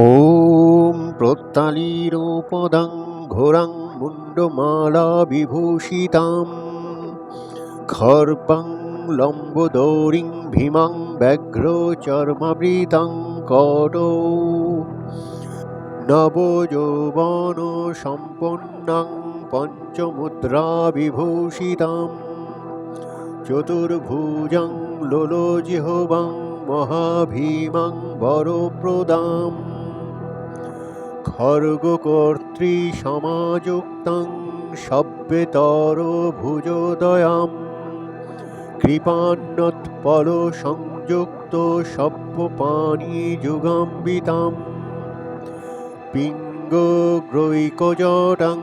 ॐ प्रोत्तलीरोपदं घोरं मुण्डमालाविभूषितां खर्पं लम्बोदरीं भीमं व्याघ्रचर्मवृतं कटौ नवयौवनसम्पन्नं पञ्चमुद्राविभूषितां चतुर्भुजं लोलोजिह्वं महाभीमं वरप्रदाम् ভর্গকর্তৃসমাযুক্তং সভ্যেতর ভুজোদয়াম কৃপান্নৎপল সংযুক্ত সভ্যপানি যুগাম্বিতাম পিঙ্গগ্রৈকজটাং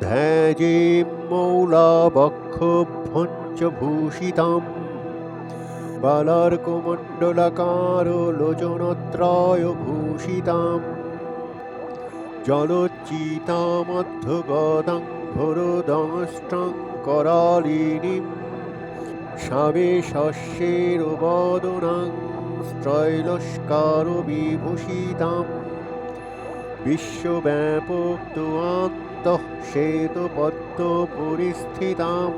ধ্যাজে মৌলাবক্ষভঞ্চভূষিতাম বালার্কমণ্ডলাকার লোচনত্রায় ভূষিতাম জলচ্চিতামধ্যগদাং ভরদংষ্টং করালিনীম স্বামী শস্যের বদনাং স্ত্রৈলস্কার বিভূষিতাম বিশ্বব্যাপক দুয়ান্তঃ শ্বেতপদ্ম পরিস্থিতাম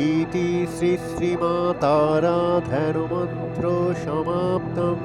ইতি শ্রী শ্রীমাতারাধনমন্ত্র সমাপ্তম